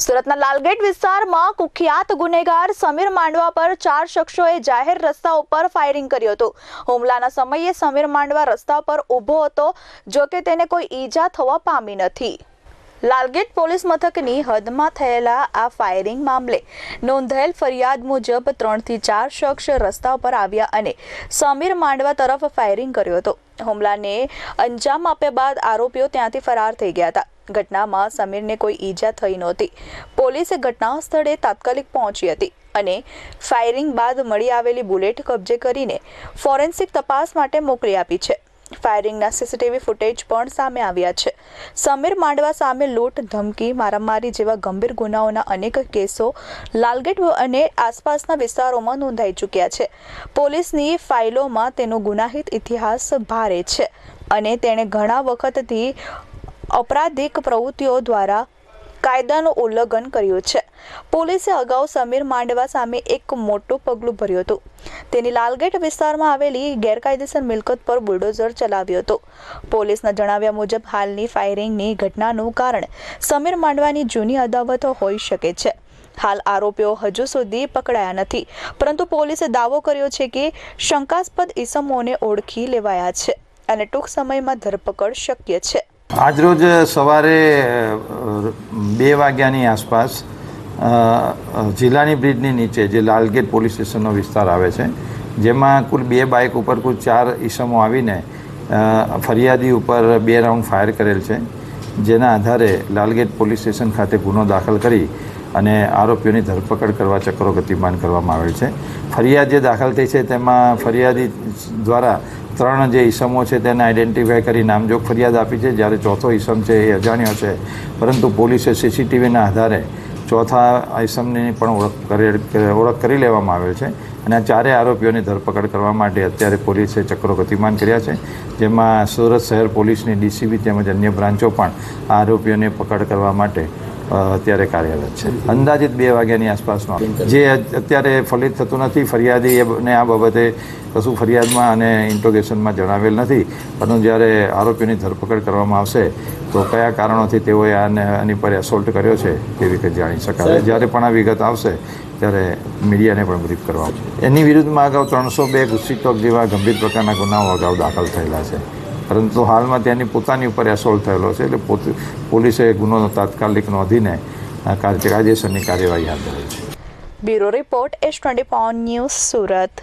સુરતના લાલગેટ વિસ્તારમાં કુખ્યાત ગુનેગાર સમીર માંડવા પર ચાર શખ્સોએ જાહેર રસ્તા ઉપર ફાયરિંગ કર્યું હતું. હુમલાના સમયે સમીર માંડવા રસ્તા પર ઊભો હતો જો કે તેને કોઈ ઈજા થવા પામી નથી. લાલગેટ પોલીસ મથકની હદમાં થયેલા આ ફાયરિંગ મામલે નોંધાયેલ ફરિયાદ મુજબ ત્રણથી ચાર શખ્સ રસ્તા પર આવ્યા અને સમીર માંડવા તરફ ફાયરિંગ કર્યો હતો. હુમલાને અંજામ આપ્યા બાદ આરોપીઓ ત્યાંથી ફરાર થઈ ગયા હતા. ઘટનામાં સમીરને કોઈ ઈજા થઈ નહોતી. પોલીસે ઘટના સ્થળે તાત્કાલિક પહોંચી હતી અને ફાયરિંગ બાદ મળી આવેલી બુલેટ કબજે કરીને ફોરેન્સિક તપાસ માટે મોકલી આપી છે. ફાયરિંગના સીસીટીવી ફૂટેજ પણ સામે આવ્યા છે. સમીર માંડવા સામે લૂંટ ધમકી, મારામારી જેવા ગંભીર ગુનાઓના અનેક કેસો લાલગેટ અને આસપાસના વિસ્તારોમાં નોંધાઈ ચૂક્યા છે. પોલીસની ફાઇલોમાં તેનો ગુનાહિત ઇતિહાસ ભારે છે અને તેણે ઘણા વખતથી અપરાધિક પ્રવૃત્તિઓ દ્વારા કાયદાનું ઉલ્લંઘન કર્યું છે. પોલીસે અગાઉ સમીર માંડવા સામે એક મોટું પગલું ભર્યું હતું. તેની લાલગેટ વિસ્તારમાં આવેલી ગેરકાયદેસર મિલકત પર બુલડોઝર ચલાવ્યો હતો. પોલીસના જણાવ્યા મુજબ, હાલની ફાયરિંગની ઘટનાનું કારણ સમીર માંડવાની જૂની અદાવતો હોઈ શકે છે. હાલ આરોપીઓ હજુ સુધી પકડાયા નથી, પરંતુ પોલીસે દાવો કર્યો છે કે શંકાસ્પદ ઇસમોને ઓળખી લેવાયા છે અને ટૂંક સમયમાં ધરપકડ શક્ય છે. આજરોજ સવારે બે વાગ્યાની આસપાસ જિલ્લાની બ્રિજની નીચે જે લાલગેટ પોલીસ સ્ટેશનનો વિસ્તાર આવે છે, જેમાં કુલ બે બાઇક ઉપર કુલ ચાર ઈસમો આવીને ફરિયાદી ઉપર બે રાઉન્ડ ફાયર કરેલ છે, જેના આધારે લાલગેટ પોલીસ સ્ટેશન ખાતે ગુનો દાખલ કરી અને આરોપીઓની ધરપકડ કરવા ચક્રો ગતિમાન કરવામાં આવેલ છે. ફરિયાદ જે દાખલ થઈ છે તેમાં ફરિયાદી દ્વારા ત્રણ જે ઈસમો છે તેને આઈડેન્ટિફાય કરી નામજોગ ફરિયાદ આપી છે. જ્યારે ચોથો ઈસમ છે એ અજાણ્યો છે. પરંતુ પોલીસે સીસીટીવીના આધારે ચોથા ઈસમની પણ ઓળખ કરી ઓળખ કરી લેવામાં આવેલ છે. અને આ ચારેય આરોપીઓની ધરપકડ કરવા માટે અત્યારે પોલીસે ચક્રો ગતિમાન કર્યા છે. જેમાં સુરત શહેર પોલીસની ડીસીબી તેમજ અન્ય બ્રાન્ચો પણ આરોપીઓને પકડ કરવા માટે અત્યારે કાર્યરત છે. અંદાજિત બે વાગ્યાની આસપાસનો જે અત્યારે ફલિત થતું નથી ફરિયાદી ને આ બાબતે કશું ફરિયાદમાં અને ઇન્ટ્રોગેશનમાં જણાવેલ નથી. પરંતુ જ્યારે આરોપીની ધરપકડ કરવામાં આવશે તો કયા કારણોથી તેઓએ આને આની પર એસોલ્ટ કર્યો છે તે વિગત જાણી શકાશે. જ્યારે પણ આ વિગત આવશે ત્યારે મીડિયાને પણ બ્રીફ કરવા એની વિરુદ્ધમાં અગાઉ ત્રણસો બે ગુસ્સીટોક જેવા ગંભીર પ્રકારના ગુનાઓ અગાઉ દાખલ થયેલા છે. પરંતુ હાલમાં તેની પોતાની ઉપર એસોલ્ટ થયેલો છે એટલે પોતે પોલીસે ગુનો તાત્કાલિક નોંધીને કાયદેસરની કાર્યવાહી હાથ ધરી છે. Bureau report S twenty news Surat.